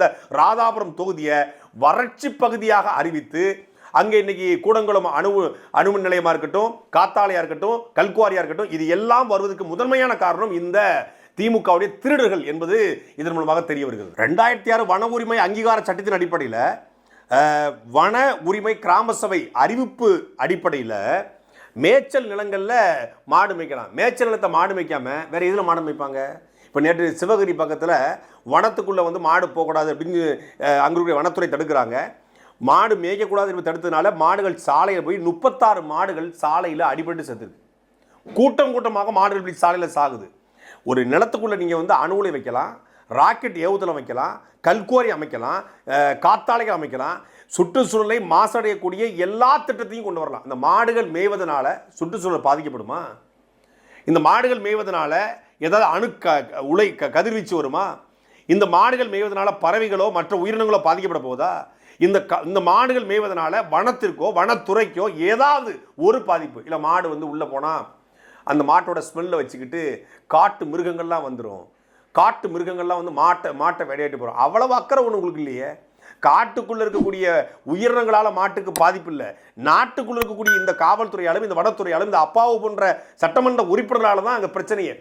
இந்த ராதாபுரம் தொகுதியை வறட்சி பகுதியாக அறிவித்து அங்கே இன்னைக்கு கூடங்குளம் அணு அணுமின் நிலையமாக இருக்கட்டும் காத்தாலையாக இருக்கட்டும் கல்குவாரியாக இருக்கட்டும் இது எல்லாம் வருவதற்கு முதன்மையான காரணம் இந்த திமுகவுடைய திருடர்கள் என்பது இதன் மூலமாக தெரிய வருகிறது ரெண்டாயிரத்தி ஆறு வன உரிமை அங்கீகார சட்டத்தின் அடிப்படையில் வன உரிமை கிராம சபை அறிவிப்பு அடிப்படையில் மேய்ச்சல் நிலங்களில் மாடு மேய்க்கலாம். மேய்ச்சல் நிலத்தை மாடு மேய்க்காம வேறு எதில் மாடு மேய்ப்பாங்க? இப்போ நேற்று சிவகிரி பக்கத்தில் வனத்துக்குள்ளே வந்து மாடு போகக்கூடாது அப்படின்னு அங்கே இருக்கிற வனத்துறை தடுக்கிறாங்க. மாடு மேய்க்கக்கூடாது என்று தடுத்ததுனால மாடுகள் சாலையில் போய் முப்பத்தாறு மாடுகள் சாலையில் அடிபட்டு செத்துது. கூட்டம் கூட்டமாக மாடுகள் இப்படி சாலையில் சாகுது. ஒரு நிலத்துக்குள்ளே நீங்கள் வந்து அணுகுலை வைக்கலாம் ராக்கெட் ஏவுதளம் வைக்கலாம் கல்குவாரி அமைக்கலாம் காத்தாலைகள் அமைக்கலாம். சுற்றுச்சூழலை மாசடையக்கூடிய எல்லா திட்டத்தையும் கொண்டு வரலாம். இந்த மாடுகள் மேய்வதனால சுற்றுச்சூழல் பாதிக்கப்படுமா? இந்த மாடுகள் மேய்வதனால ஏதாவது அணு க க- உலை க கதிர்வீச்சு வருமா? இந்த மாடுகள் மேய்வதனால பறவைகளோ மற்ற உயிரினங்களோ பாதிக்கப்பட போகுதா இந்த க இந்த மாடுகள் மேய்வதனால வனத்திற்கோ வனத்துறைக்கோ ஏதாவது ஒரு பாதிப்பு. இல்லை மாடு வந்து உள்ளே போனால் அந்த மாட்டோட ஸ்மெல்லை வச்சுக்கிட்டு காட்டு மிருகங்கள்லாம் வந்துடும் காட்டு மிருகங்கள்லாம் வந்து மாட்டை மாட்டை விளையாட்டு போகிறோம் அவ்வளவு அக்கறை ஒன்று உங்களுக்கு இல்லையே? காட்டுக்குள்ளே இருக்கக்கூடிய உயிரினங்களால் மாட்டுக்கு பாதிப்பு இல்லை. நாட்டுக்குள்ளே இருக்கக்கூடிய இந்த காவல்துறையாலும் இந்த வனத்துறையாலும் இந்த அப்பாவு போன்ற சட்டமன்ற உறுப்பினர்களால் தான் அங்கே பிரச்சனையே.